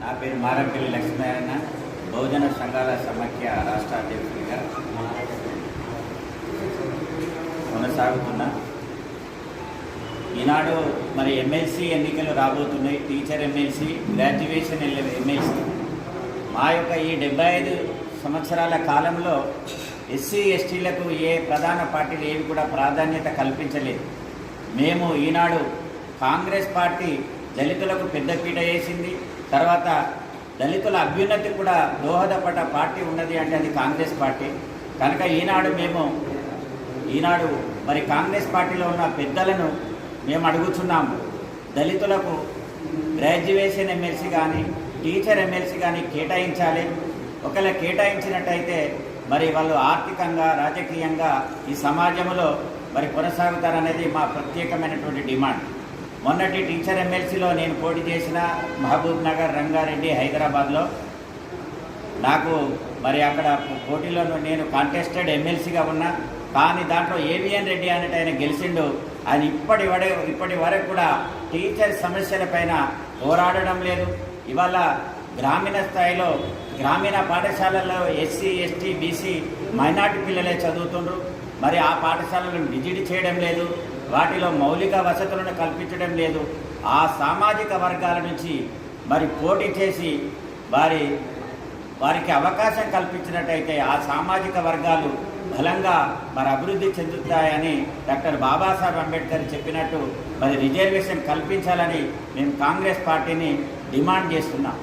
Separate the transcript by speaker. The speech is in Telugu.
Speaker 1: నా పేరు మారంపల్లి లక్ష్మీనారాయణ. బహుజన సంఘాల సమాఖ్య రాష్ట్ర అధ్యక్షుడిగా కొనసాగుతున్నా. ఈనాడు మరి ఎమ్మెల్సీ ఎన్నికలు రాబోతున్నాయి. టీచర్ ఎమ్మెల్సీ గ్రాడ్యుయేషన్ ఎమ్మెల్సీ మా యొక్క ఈ డెబ్బై ఐదు సంవత్సరాల కాలంలో ఎస్సీ ఎస్టీలకు ఏ ప్రధాన పార్టీలు ఏవి కూడా ప్రాధాన్యత కల్పించలేదు. మేము ఈనాడు కాంగ్రెస్ పార్టీ దళితులకు పెద్దపీట వేసింది. తర్వాత దళితుల అభ్యున్నతి కూడా దోహదపడ్డ పార్టీ ఉన్నది అంటే అది కాంగ్రెస్ పార్టీ. కనుక ఈనాడు మేము ఈనాడు మరి కాంగ్రెస్ పార్టీలో ఉన్న పెద్దలను మేము అడుగుతున్నాము దళితులకు గ్రాడ్యుయేషన్ ఎమ్మెల్సీ కానీ టీచర్ ఎమ్మెల్సీ కానీ కేటాయించాలి. ఒకవేళ కేటాయించినట్టయితే మరి వాళ్ళు ఆర్థికంగా రాజకీయంగా ఈ సమాజంలో మరి కొనసాగుతారనేది మా ప్రత్యేకమైనటువంటి డిమాండ్. మొన్నటి టీచర్ ఎమ్మెల్సీలో నేను పోటీ చేసిన మహబూబ్ నగర్ రంగారెడ్డి హైదరాబాద్లో నాకు మరి అక్కడ పోటీలో నేను కాంటెస్టెడ్ ఎమ్మెల్సీగా ఉన్నా కానీ దాంట్లో ఏవిఎన్ రెడ్డి అనేటి ఆయన గెలిచిండు. ఆయన ఇప్పటి వడే ఇప్పటి వరకు కూడా టీచర్ సమస్యలపైన పోరాడడం లేదు. ఇవాళ గ్రామీణ స్థాయిలో గ్రామీణ పాఠశాలల్లో ఎస్సీ ఎస్టీ బీసీ మైనార్టీ పిల్లలే చదువుతుండ్రు. మరి ఆ పాఠశాలను విజిట్ చేయడం లేదు. వాటిలో మౌలిక వసతులను కల్పించడం లేదు. ఆ సామాజిక వర్గాల నుంచి మరి పోటీ చేసి వారి వారికి అవకాశం కల్పించినట్టయితే ఆ సామాజిక వర్గాలు బలంగా మరి అభివృద్ధి చెందుతాయని డాక్టర్ బాబాసాహెబ్ అంబేద్కర్ చెప్పినట్టు మరి రిజర్వేషన్ కల్పించాలని మేము కాంగ్రెస్ పార్టీని డిమాండ్ చేస్తున్నాం.